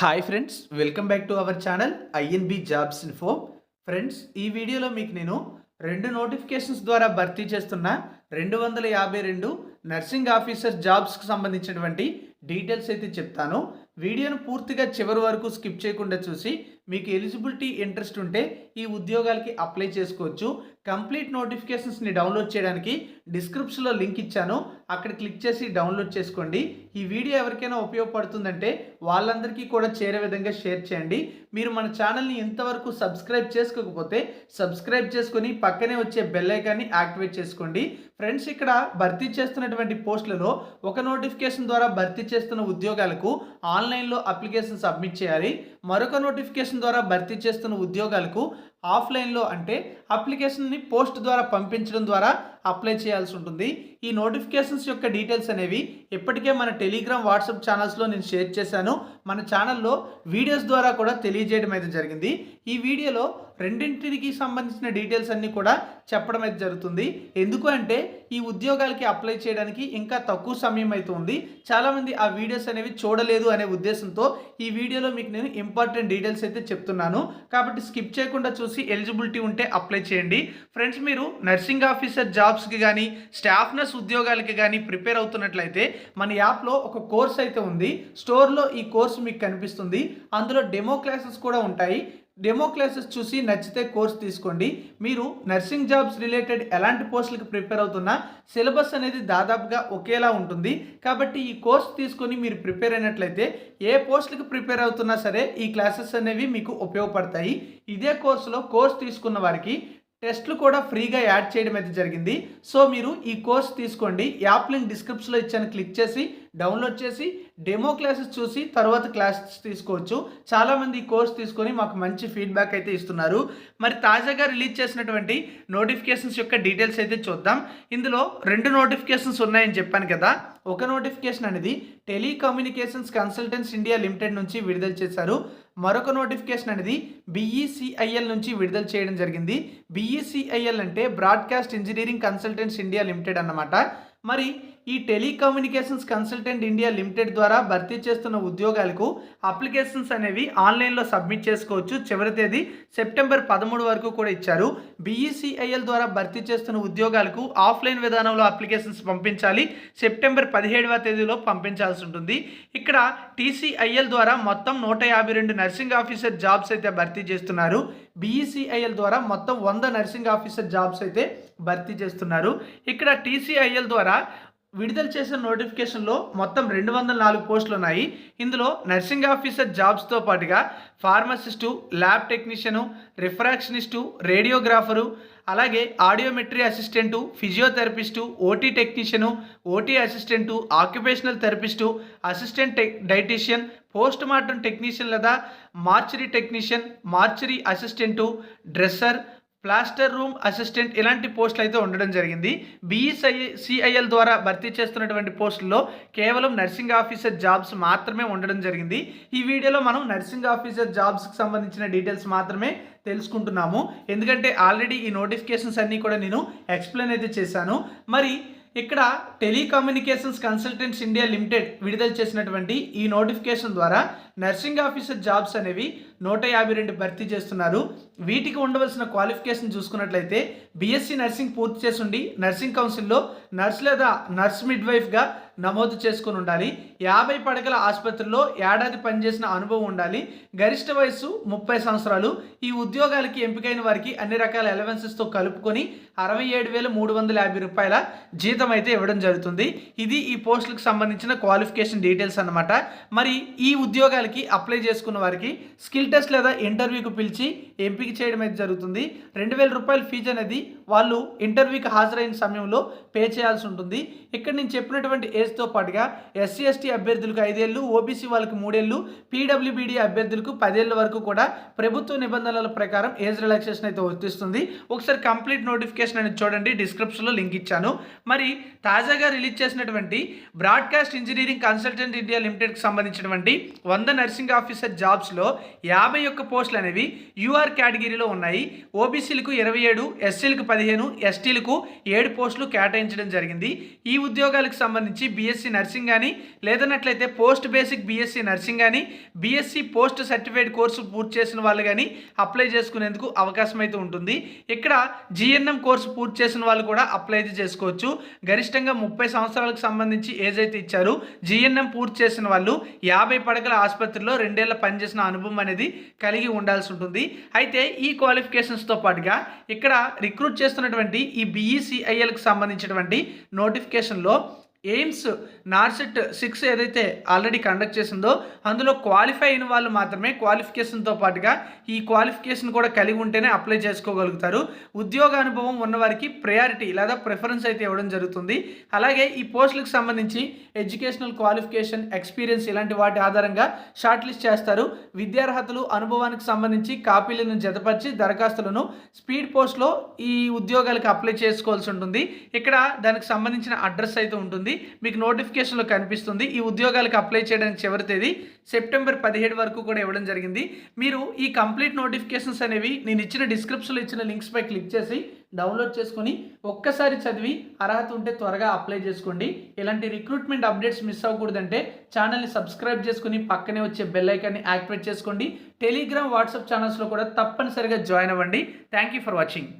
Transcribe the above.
Hi friends welcome back to our channel INB jobs info friends ఈ వీడియోలో మీకు నేను రెండు నోటిఫికేషన్స్ ద్వారా భర్తీ చేస్తున్న రెండు వందల యాభై రెండు నర్సింగ్ ఆఫీసర్ జాబ్స్కి సంబంధించినటువంటి డీటెయిల్స్ అయితే చెప్తాను. వీడియోను పూర్తిగా చివరి వరకు స్కిప్ చేయకుండా చూసి మీకు ఎలిజిబిలిటీ ఇంట్రెస్ట్ ఉంటే ఈ ఉద్యోగాలకి అప్లై చేసుకోవచ్చు. కంప్లీట్ నోటిఫికేషన్స్ని డౌన్లోడ్ చేయడానికి డిస్క్రిప్షన్లో లింక్ ఇచ్చాను. అక్కడ క్లిక్ చేసి డౌన్లోడ్ చేసుకోండి. ఈ వీడియో ఎవరికైనా ఉపయోగపడుతుందంటే వాళ్ళందరికీ కూడా చేరే విధంగా షేర్ చేయండి. మీరు మన ఛానల్ని ఇంతవరకు సబ్స్క్రైబ్ చేసుకోకపోతే సబ్స్క్రైబ్ చేసుకొని పక్కనే వచ్చే బెల్ ఐకాన్ని యాక్టివేట్ చేసుకోండి. ఫ్రెండ్స్ ఇక్కడ భర్తీ చేస్తున్నటువంటి పోస్టులలో ఒక నోటిఫికేషన్ ద్వారా భర్తీ చేస్తున్న ఉద్యోగాలకు ఆన్లైన్లో అప్లికేషన్ సబ్మిట్ చేయాలి. మరొక నోటిఫికేషన్ ద్వారా భర్తీ చేస్తున్న ఉద్యోగాలకు ఆఫ్లైన్లో అంటే అప్లికేషన్ని పోస్ట్ ద్వారా పంపించడం ద్వారా అప్లై చేయాల్సి ఉంటుంది. ఈ నోటిఫికేషన్స్ యొక్క డీటెయిల్స్ అనేవి ఇప్పటికే మన టెలిగ్రామ్ వాట్సాప్ ఛానల్స్లో నేను షేర్ చేశాను. మన ఛానల్లో వీడియోస్ ద్వారా కూడా తెలియజేయడం అయితే జరిగింది. ఈ వీడియోలో రెండింటికి సంబంధించిన డీటెయిల్స్ అన్నీ కూడా చెప్పడం అయితే జరుగుతుంది. ఎందుకు అంటే ఈ ఉద్యోగాలకి అప్లై చేయడానికి ఇంకా తక్కువ సమయం అయితే ఉంది. చాలామంది ఆ వీడియోస్ అనేవి చూడలేదు అనే ఉద్దేశంతో ఈ వీడియోలో మీకు నేను ఇంపార్టెంట్ డీటెయిల్స్ అయితే చెప్తున్నాను. కాబట్టి స్కిప్ చేయకుండా చూసి ఎలిజిబిలిటీ ఉంటే అప్లై చేయండి. ఫ్రెండ్స్ మీరు నర్సింగ్ ఆఫీసర్ జాబ్స్కి కానీ స్టాఫ్ నర్స్ ఉద్యోగాలకి కానీ ప్రిపేర్ అవుతున్నట్లయితే మన యాప్లో ఒక కోర్స్ అయితే ఉంది. స్టోర్లో ఈ కోర్స్ మీకు కనిపిస్తుంది. అందులో డెమో క్లాసెస్ కూడా ఉంటాయి. డెమో క్లాసెస్ చూసి నచ్చితే కోర్స్ తీసుకోండి. మీరు నర్సింగ్ జాబ్స్ రిలేటెడ్ ఎలాంటి పోస్టులకు ప్రిపేర్ అవుతున్నా సిలబస్ అనేది దాదాపుగా ఒకేలా ఉంటుంది. కాబట్టి ఈ కోర్స్ తీసుకొని మీరు ప్రిపేర్ అయినట్లయితే ఏ పోస్టులకు ప్రిపేర్ అవుతున్నా సరే ఈ క్లాసెస్ అనేవి మీకు ఉపయోగపడతాయి. ఇదే కోర్సులో కోర్స్ తీసుకున్న వారికి టెస్ట్లు కూడా ఫ్రీగా యాడ్ చేయడం అయితే జరిగింది. సో మీరు ఈ కోర్స్ తీసుకోండి. యాప్ లింక్ డిస్క్రిప్షన్లో ఇచ్చాను. క్లిక్ చేసి డౌన్లోడ్ చేసి డెమో క్లాసెస్ చూసి తర్వాత క్లాసెస్ తీసుకోవచ్చు. చాలామంది ఈ కోర్స్ తీసుకొని మాకు మంచి ఫీడ్బ్యాక్ అయితే ఇస్తున్నారు. మరి తాజాగా రిలీజ్ చేసినటువంటి నోటిఫికేషన్స్ యొక్క డీటెయిల్స్ అయితే చూద్దాం. ఇందులో రెండు నోటిఫికేషన్స్ ఉన్నాయని చెప్పాను కదా. ఒక నోటిఫికేషన్ అనేది టెలికమ్యూనికేషన్స్ కన్సల్టెన్స్ ఇండియా లిమిటెడ్ నుంచి విడుదల చేశారు. మరొక నోటిఫికేషన్ అనేది బీఈసిఐఎల్ నుంచి విడుదల చేయడం జరిగింది. బీఈసిఐఎల్ అంటే broadcast engineering consultants India limited అన్నమాట. మరి ఈ టెలికమ్యూనికేషన్స్ కన్సల్టెంట్ ఇండియా లిమిటెడ్ ద్వారా భర్తీ చేస్తున్న ఉద్యోగాలకు అప్లికేషన్స్ అనేవి ఆన్లైన్లో సబ్మిట్ చేసుకోవచ్చు. చివరి తేదీ సెప్టెంబర్ పదమూడు వరకు కూడా ఇచ్చారు. బీఈసీఐఎల్ ద్వారా భర్తీ చేస్తున్న ఉద్యోగాలకు ఆఫ్లైన్ విధానంలో అప్లికేషన్స్ పంపించాలి. సెప్టెంబర్ పదిహేడవ తేదీలో పంపించాల్సి ఉంటుంది. ఇక్కడ టీసీఐఎల్ ద్వారా మొత్తం నూట యాభై రెండు నర్సింగ్ ఆఫీసర్ జాబ్స్ అయితే భర్తీ చేస్తున్నారు. బీఈసీఐఎల్ ద్వారా మొత్తం వంద నర్సింగ్ ఆఫీసర్ జాబ్స్ అయితే భర్తీ చేస్తున్నారు. ఇక్కడ టీసీఐఎల్ ద్వారా విడుదల చేసిన నోటిఫికేషన్లో మొత్తం రెండు వందల నాలుగు పోస్టులు ఉన్నాయి. ఇందులో నర్సింగ్ ఆఫీసర్ జాబ్స్తో పాటుగా pharmacist lab technician refractionist radiographer అలాగే audiometry assistant physiotherapist OT technician OT assistant occupational therapist assistant tech dietician post mortem technician లేదా mortuary technician mortuary assistant dresser plaster room assistant ఇలాంటి పోస్టులు అయితే ఉండడం జరిగింది. బీఈసై సిఐఎల్ ద్వారా భర్తీ చేస్తున్నటువంటి పోస్టుల్లో కేవలం నర్సింగ్ ఆఫీసర్ జాబ్స్ మాత్రమే ఉండడం జరిగింది. ఈ వీడియోలో మనం నర్సింగ్ ఆఫీసర్ జాబ్స్కి సంబంధించిన డీటెయిల్స్ మాత్రమే తెలుసుకుంటున్నాము. ఎందుకంటే ఆల్రెడీ ఈ నోటిఫికేషన్స్ అన్నీ కూడా నేను ఎక్స్ప్లెయిన్ అయితే చేశాను. మరి ఇక్కడ టెలికమ్యూనికేషన్స్ కన్సల్టెంట్స్ ఇండియా లిమిటెడ్ విడుదల చేసినటువంటి ఈ నోటిఫికేషన్ ద్వారా నర్సింగ్ ఆఫీసర్ జాబ్స్ అనేవి నూట యాభై రెండు భర్తీ చేస్తున్నారు. వీటికి ఉండవలసిన క్వాలిఫికేషన్ చూసుకున్నట్లయితే బీఎస్సీ నర్సింగ్ పూర్తి చేసి ఉండి నర్సింగ్ కౌన్సిల్లో నర్స్ లేదా నర్స్ మిడ్వైఫ్గా నమోదు చేసుకుని ఉండాలి. యాభై పడకల ఆసుపత్రిలో ఏడాది పనిచేసిన అనుభవం ఉండాలి. గరిష్ట వయస్సు ముప్పై సంవత్సరాలు. ఈ ఉద్యోగాలకి ఎంపికైన వారికి అన్ని రకాల ఎలవెన్సెస్తో కలుపుకొని అరవై ఏడు వేల మూడు వందల యాభై రూపాయల జీతం అయితే ఇవ్వడం జరుగుతుంది. ఇది ఈ పోస్టులకు సంబంధించిన క్వాలిఫికేషన్ డీటెయిల్స్ అనమాట మరి ఈ ఉద్యోగాలకి అప్లై చేసుకున్న వారికి స్కిల్ టెస్ట్ లేదా ఇంటర్వ్యూకి పిలిచి ఎంపిక చేయడం అయితే జరుగుతుంది. రెండు వేల రూపాయల ఫీజు అనేది వాళ్ళు ఇంటర్వ్యూకి హాజరైన సమయంలో పే చేయాల్సి ఉంటుంది. ఇక్కడ నేను చెప్పినటువంటి ఏజ్తో పాటుగా ఎస్సీ ఎస్టీ అభ్యర్థులకు ఐదేళ్ళు ఓబీసీ వాళ్ళకి మూడేళ్ళు పీడబ్ల్యూబీడీ అభ్యర్థులకు పదేళ్ళ వరకు కూడా ప్రభుత్వ నిబంధనల ప్రకారం ఏజ్ రిలాక్సేషన్ అయితే వర్తిస్తుంది. ఒకసారి కంప్లీట్ నోటిఫికేషన్ అనేది చూడండి డిస్క్రిప్షన్లో లింక్ ఇచ్చాను. మరి తాజాగా రిలీజ్ చేసినటువంటి బ్రాడ్కాస్ట్ ఇంజనీరింగ్ కన్సల్టెంట్ ఇండియా లిమిటెడ్కి సంబంధించినటువంటి వంద నర్సింగ్ ఆఫీసర్ జాబ్స్లో యాభై ఒక్క పోస్టులు అనేవి యూఆర్ కేటగిరీలో ఉన్నాయి. ఓబీసీలకు ఇరవై ఏడు ఎస్సీలకు పదిహేను ఎస్టీలకు ఏడు పోస్టులు కేటాయించడం జరిగింది. ఈ ఉద్యోగాలకు సంబంధించి బీఎస్సీ నర్సింగ్ కానీ లేదన్నట్లయితే పోస్ట్ బేసిక్ బీఎస్సీ నర్సింగ్ కానీ బీఎస్సీ పోస్ట్ సర్టిఫైడ్ కోర్సు పూర్తి చేసిన వాళ్ళు కానీ అప్లై చేసుకునేందుకు అవకాశం అయితే ఉంటుంది. ఇక్కడ జిఎన్ఎం కోర్సు పూర్తి చేసిన వాళ్ళు కూడా అప్లై అయితే చేసుకోవచ్చు. గరిష్టంగా ముప్పై సంవత్సరాలకు సంబంధించి ఏజ్ అయితే ఇచ్చారు. జిఎన్ఎం పూర్తి చేసిన వాళ్ళు యాభై పడకల ఆసుపత్రిలో రెండేళ్ళ పనిచేసిన అనుభవం అనేది కలిగి ఉండాల్సి ఉంటుంది. అయితే ఈ క్వాలిఫికేషన్స్తో పాటుగా ఇక్కడ రిక్రూట్ చేస్తున్నటువంటి ఈ బీఈసిఐఎల్కి సంబంధించినటువంటి నోటిఫికేషన్లో ఎయిమ్స్ నార్సెట్ సిక్స్ ఏదైతే ఆల్రెడీ కండక్ట్ చేసిందో అందులో క్వాలిఫై అయిన వాళ్ళు మాత్రమే క్వాలిఫికేషన్తో పాటుగా ఈ క్వాలిఫికేషన్ కూడా కలిగి ఉంటేనే అప్లై చేసుకోగలుగుతారు. ఉద్యోగ అనుభవం ఉన్నవారికి ప్రయారిటీ లేదా ప్రిఫరెన్స్ అయితే ఇవ్వడం జరుగుతుంది. అలాగే ఈ పోస్టులకు సంబంధించి ఎడ్యుకేషనల్ క్వాలిఫికేషన్ ఎక్స్పీరియన్స్ ఇలాంటి వాటి ఆధారంగా షార్ట్ లిస్ట్ చేస్తారు. విద్యార్హతలు అనుభవానికి సంబంధించి కాపీలను జతపరిచి దరఖాస్తులను స్పీడ్ పోస్ట్లో ఈ ఉద్యోగాలకు అప్లై చేసుకోవాల్సి ఉంటుంది. ఇక్కడ దానికి సంబంధించిన అడ్రస్ అయితే ఉంటుంది. మీకు నోటిఫికేషన్లో కనిపిస్తుంది. ఈ ఉద్యోగాలకు అప్లై చేయడానికి చివరి తేదీ సెప్టెంబర్ పదిహేడు వరకు కూడా ఇవ్వడం జరిగింది. మీరు ఈ కంప్లీట్ నోటిఫికేషన్స్ అనేవి నేను ఇచ్చిన డిస్క్రిప్షన్లో ఇచ్చిన లింక్స్పై క్లిక్ చేసి డౌన్లోడ్ చేసుకొని ఒక్కసారి చదివి అర్హత ఉంటే త్వరగా అప్లై చేసుకోండి. ఇలాంటి రిక్రూట్మెంట్ అప్డేట్స్ మిస్ అవ్వకూడదంటే ఛానల్ని సబ్స్క్రైబ్ చేసుకుని పక్కనే వచ్చే బెల్ ఐకాన్ని యాక్టివేట్ చేసుకోండి. టెలిగ్రామ్ వాట్సాప్ ఛానల్స్లో కూడా తప్పనిసరిగా జాయిన్ అవ్వండి. Thank you for watching